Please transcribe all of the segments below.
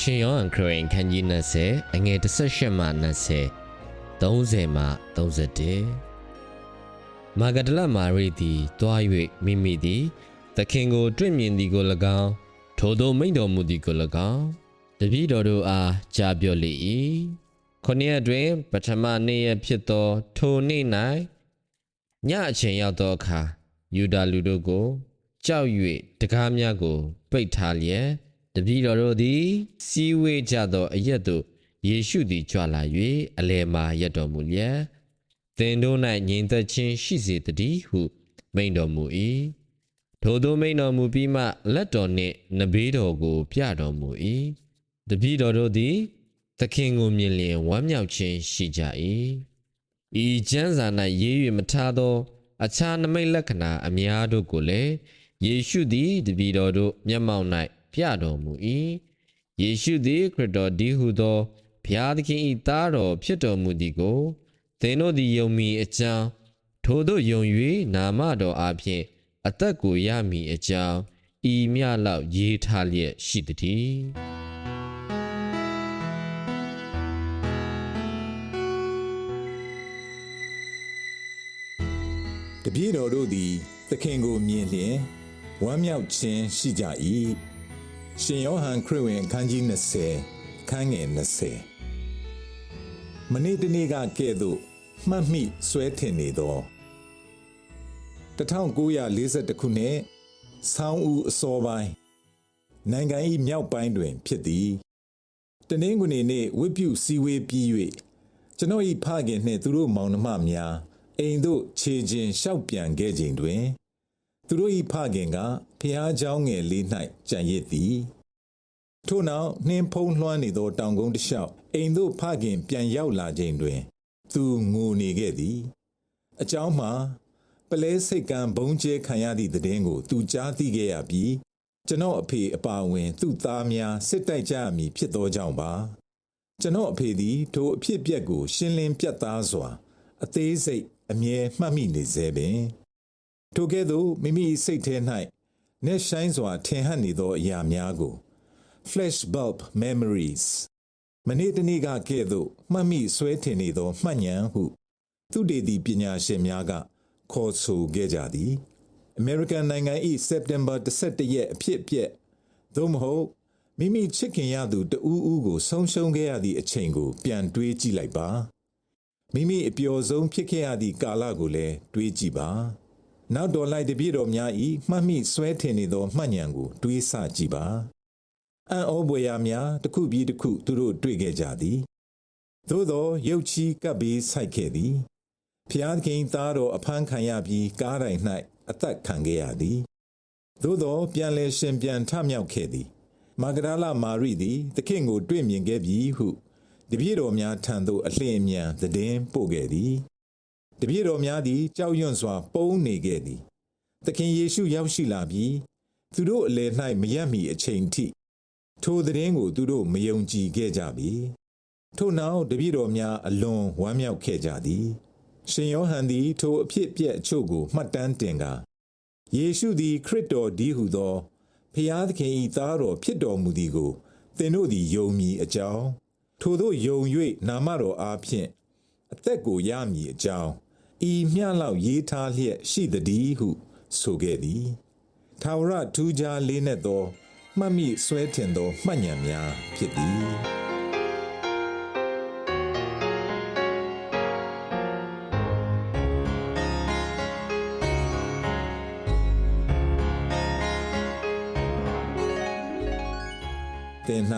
ရှင်ယောဟန်ခရစ်ယာန်ခန်းကြီး20အငယ်18မှ20 30မှ31မာဂဒလမာရိသည်တွား၍မိမိသည်သခင်ကိုတွေ့မြင်သည်ကို၎င်းထိုသို့မိန့်တော်မူသည်ကို၎င်းတပည့်တော်တို့အားကြားပြောလေ၏ခုနှစ်ရက်တွင် ပထမနေ့ရက်ဖြစ်သော ထိုနေ့၌ညအချိန်ရောက်သောအခါယူဒာလူတို့ကို ကြောက်၍တကားများကို ပိတ်ထားလျက် တပည့်တော်တို့သည် စီးဝေးကြသောအရက်သို့ယေရှုသည်ကြွလာ၍အလယ်မှာရက်တော်မူလျက်သင်တို့၌ငြိမ်သက်ခြင်းရှိစေတည်းဟု မိန့်တော်မူ၏ထိုသို့မိန့်တော်မူပြီးမှလက်တော်နှင့်နဘေးတော်ကို ပြတော်မူ၏တပည့်တော်တို့သည် သခင်ကိုမြင်လျင်ဝမ်းမြောက်ခြင်းရှိကြ၏ဤကျမ်းစာ၌ရေး၍မထားသော အခြားနမိတ်လက္ခဏာအများတို့ကိုလည်းယေရှုသည်တပည့်တော်တို့မျက်မှောက်၌ ပြတော်မူ၏ယေရှုသည်ခရစ်တော်ဒီဟုသောဘုရားသခင်၏သားတော်ဖြစ်တော်မူသည်ကိုသင်တို့သည်ယုံမည်အကြောင်းထိုတို့ယုံ၍နာမတော်အားဖြင့်အသက်ကိုရမည်အကြောင်းဤမြလောက်ရေးထားလျက်ရှိသည်တပည့်တော်တို့သည်သခင်ကိုမြင်လျင်ဝမ်းမြောက်ခြင်းရှိကြ၏ ရှင်ယောဟန်ခရစ်ဝင်အခန်းကြီး20ခန်းငယ်20မနေ့တနေ့ကကဲ့သို့မှတ်မိဆွဲထင်နေသော1942ခုနှစ်ဆောင်းဦးအစောပိုင်းနိုင်ငံ၏မြောက်ပိုင်းတွင် ဖြစ်သည်တနင်္ဂနွေနေ့ဝိပုစည်းဝေးပြီး၍ကျွန်တော်၏ဖခင်နှင့်သူတို့မောင်နှမများအိမ်သို့ခြေချင်းလျှောက်ပြန်ခဲ့ချိန်တွင် သူတို့၏ဖခင်ကဖျားเจ้าငယ်လေး၌ကြံရစ်သည်ထို့နောက်နှင်းဖုံးလွှမ်းနေသောတောင်ကုန်းတစ်လျှောက်အိမ်သို့ဖခင်ပြန်ရောက်လာချိန်တွင် သူငိုနေခဲ့သည် အเจ้าမှာပလဲစိတ်ကံဘုံကျဲခံရသည့်တဲ့င်းကို သူကြားသိခဲ့ရပြီးကျွန်တော်အဖေအပါအဝင် သူ့သားများစစ်တိုက်ကြရမည်ဖြစ်သောကြောင့်ပါ ကျွန်တော်အဖေသည်ထိုအဖြစ်အပျက်ကို ရှင်းလင်းပြတ်သားစွာ အသေးစိတ်အမြဲမှတ်မိနေစေပင် ထိုကဲ့သို့မိမိစိတ်ထဲ၌နှက်ဆိုင်စွာထင်ဟပ်နေသောအရာများကို flash bulb memories မနေ့တနေ့ကကဲ့သို့မှတ်မိဆွဲထင်နေသောမှတ်ဉဏ်ဟု သူတေသီပညာရှင်များက ခေါ်ဆိုခဲ့ကြသည် American နိုင်ငံ၏စက်တင်ဘာ17ရက်အဖြစ်အပျက်သို့မဟုတ်မိမိချစ်ခင်ရသူတဦးဦးကိုဆုံးရှုံးခဲ့ရသည့်အချိန်ကို ပြန်တွေးကြည့်လိုက်ပါမိမိအပျော်ဆုံးဖြစ်ခဲ့ရသည့်ကာလကိုလည်းတွေးကြည့်ပါ နောက်တော်လိုက်တပြည့်တော်များ၏မှတ်မိဆွဲထင်နေသောမှတ်ဉဏ်ကိုတွေးဆကြည့်ပါအံ့ဩပွေရာများတစ်ခုပြီးတစ်ခုသူတို့တွေ့ခဲ့ကြသည်သို့သောရုတ်ချီကပ်ပြီးဆိုက်ခဲ့သည်ဖျားသခင်သားတော်အဖမ်းခံရပြီးကားတိုင်၌အသက်ခံခဲ့ရသည်သို့သောပြန်လဲရှင်ပြန်ထမြောက်ခဲ့သည်မာဂဒလမာရိသည်သခင်ကို တွေ့မြင်ခဲ့ပြီဟုတပည့်တော်များထံသို့အလင်းအမြန်သတင်းပို့ခဲ့သည် တပည့်တော်များသည်ကြောက်ရွံ့စွာ ပုန်းနေခဲ့သည်သခင်ယေရှုရောက်ရှိလာပြီးသူတို့အလယ်၌မရက်မီအချိန်ထိထိုသတင်းကိုသူတို့မယုံကြည်ခဲ့ကြပြီထို့နောက်တပည့်တော်များအလွန်ဝမ်းမြောက်ခဲ့ကြသည်ရှင်ယောဟန်သည်ထိုအဖြစ်ပြက်အချို့ကိုမှတ်တမ်းတင်ကာယေရှုသည်ခရစ်တော်ဒီဟုသောဖျားသခင်၏သားတော်ဖြစ်တော်မူသည်ကိုသင်တို့သည်ယုံမည်အကြောင်းထိုတို့ယုံ၍နာမတော်အားဖြင့်အသက်ကိုရမည်အကြောင်း ဤမျှလောက်ရေးထားလျက်ရှိသည်ဟု ဆိုခဲ့သည်ထာဝရထူးခြားလေးနက်သောမှတ်မိဆွဲထင်သောမှတ်ဉဏ်များဖြစ်သည်တင်၌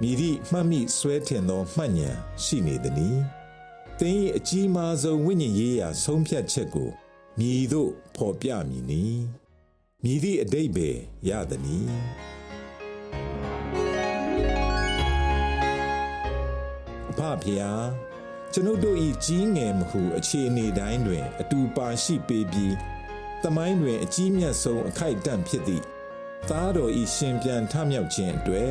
မိသည့်မှတ်မိဆွဲထင်သောမှတ်ဉဏ်ရှိနေသည်။ သင်၏အကြီးမားဆုံးဝိညာဉ်ရေးရာဆုံးဖြတ်ချက်ကိုမြည်သို့ဖော်ပြမည်နီမြည်သည့်အတိတ်ပဲရသည်နီအဖဖျားကျွန်ုပ်တို့ဤကြီးငယ်မဟုအခြေအနေတိုင်းတွင် အတူပါရှိပေပြီးတမိုင်းတွင်အကြီးမြတ်ဆုံးအခိုက်အတန့်ဖြစ်သည့်သားတော်ဤရှင်ပြန်ထမြောက်ခြင်းအတွက်